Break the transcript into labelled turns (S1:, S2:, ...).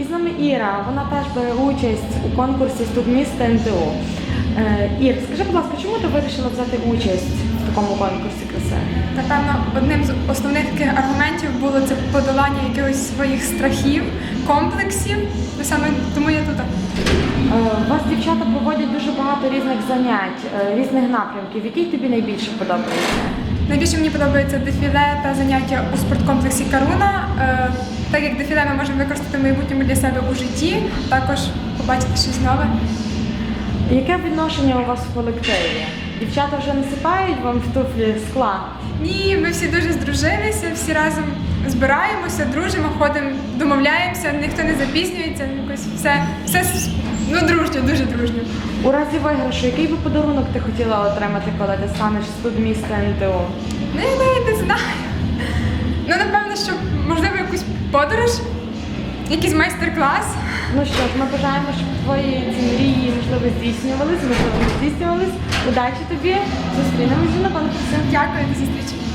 S1: І з нами Іра, вона теж бере участь у конкурсі Студміст НТО. Е, Ір, скажи, будь ласка, чому ти вирішила взяти участь в такому конкурсі краси?
S2: Напевно, одним з основних таких аргументів було це подолання якихось своїх страхів, комплексів. І саме тому я тут.
S1: Е, У вас дівчата проводять дуже багато різних занять, е, різних напрямків. Який тобі найбільше подобається?
S2: Найбільше мені подобається дефіле та заняття у спорткомплексі Каруна. Так як дефіле ми можемо використати в майбутньому для себе у житті, також побачити щось нове.
S1: Яке відношення у вас в колективі? Дівчата вже насипають вам в туфлі скла?
S2: Ні, ми всі дуже здружилися, всі разом збираємося, дружимо, ходимо, домовляємося, ніхто не запізнюється, якось все, все ну, дружньо, дуже дружньо.
S1: У разі виграшу, який би подарунок ти хотіла отримати, коли ти станеш студміста НТО?
S2: Ну, я не знаю. Ну, напевно, що можливо якусь подорож, якийсь майстер-клас.
S1: Ну що ж, ми бажаємо, щоб твої ці мрії можливо здійснювались, можливо, не здійснювались. Удачі тобі! зустрінемося на конкурсі.
S2: Дякую, до зустрічі.